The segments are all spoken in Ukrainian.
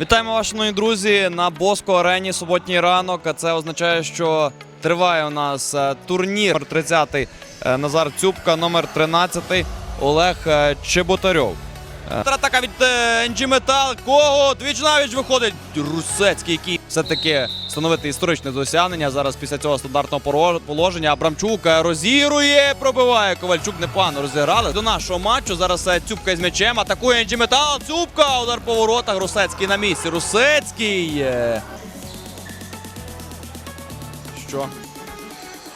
Вітаємо вас, шановні друзі, на Боско арені суботній ранок. Це означає, що триває у нас е, турнір. Номер 30 е, Назар Цюбка, номер 13 Олег е, Чеботарьов. Атака від NG Metal. Кого? Двіч навіч виходить. Русецький, який все-таки встановити історичне досягнення. Зараз після цього стандартного положення Абрамчук розірує, розігрує, пробиває. Ковальчук непогано розіграли. До нашого матчу зараз е, Цюбка із м'ячем. Атакує Енджі Метал. Цюбка. Удар по воротах. Русецький на місці. Русецький. е. Що?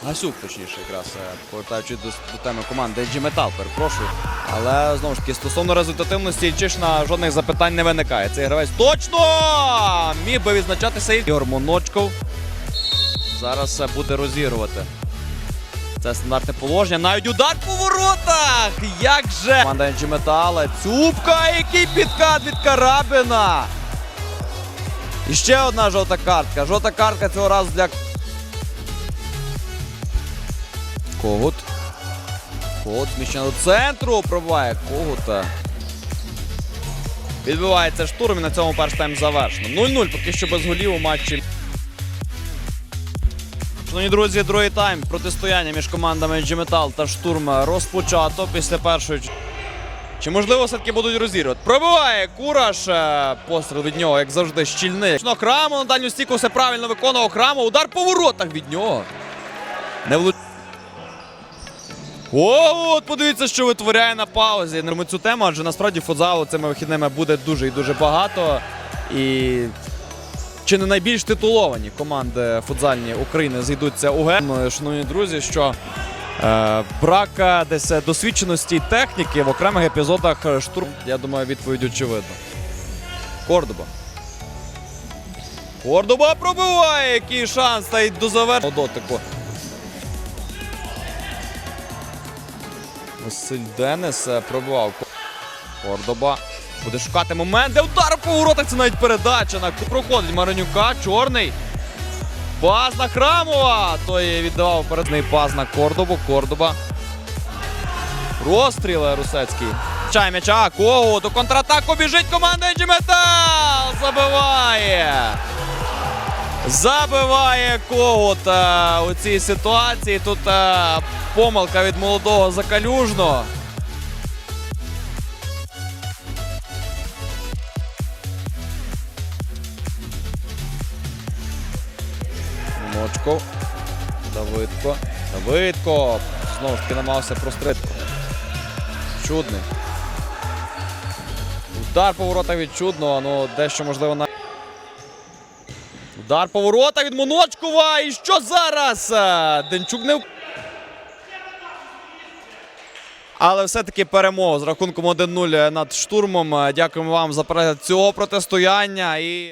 Гасюк, точніше, якраз е, повертаючись до, до теми команди NG Metal, перепрошую. Але знову ж таки, стосовно результативності Ільчишна жодних запитань не виникає. Цей гравець точно міг би відзначатися Ігор Моночков. Зараз буде розігрувати. Це стандартне положення. Навіть удар по воротах! Як же! Команда NG Metal. Цюбка, який підкат від Карабіна! І ще одна жовта картка. Жовта картка цього разу для Когут. Когут зміщено до центру. Пробиває Когута. Відбивається штурм і на цьому перший тайм завершено. 0-0 поки що без голів у матчі. Шановні друзі, другий тайм протистояння між командами NG Metal та Штурм розпочато після першої. Чи можливо все-таки будуть розігрувати? Пробиває Кураш. е, Постріл від нього, як завжди, щільний. Ну, Храму на дальню стійку все правильно виконував. Храму. Удар по воротах від нього. Не влуч... О, от подивіться, що витворяє на паузі. Не цю тему, адже насправді футзалу цими вихідними буде дуже і дуже багато. І чи не найбільш титуловані команди футзальні України зійдуться у ге. Шановні друзі, що е, брак е, десь е, досвідченості і техніки в окремих епізодах штурм, я думаю, відповідь очевидна. Кордоба. Кордоба пробиває, який шанс та й до завершення дотику. Василь Денис е, пробивав Кордоба. Буде шукати момент, де удар по воротах. Це навіть передача на проходить Маранюка. Чорний. Пас на Храмова. Той віддавав передний пас на Кордобу. Кордоба. Розстріл Русецький. Чай м'яча. Кого? До контратаку біжить команда NG Metal. Забиває. Забиває Когут е, у цій ситуації. Тут е, помилка від молодого закалюжного. Мочков. Давидко. Давидко. Знову ж таки намагався простритку. Чудний. Удар по воротах від чудного, ну дещо можливо на. Удар поворота від Моночкова. І що зараз? Е, Денчук не. Але все-таки перемога з рахунком 1-0 над штурмом. Е, Дякуємо вам за перегляд цього протистояння. І...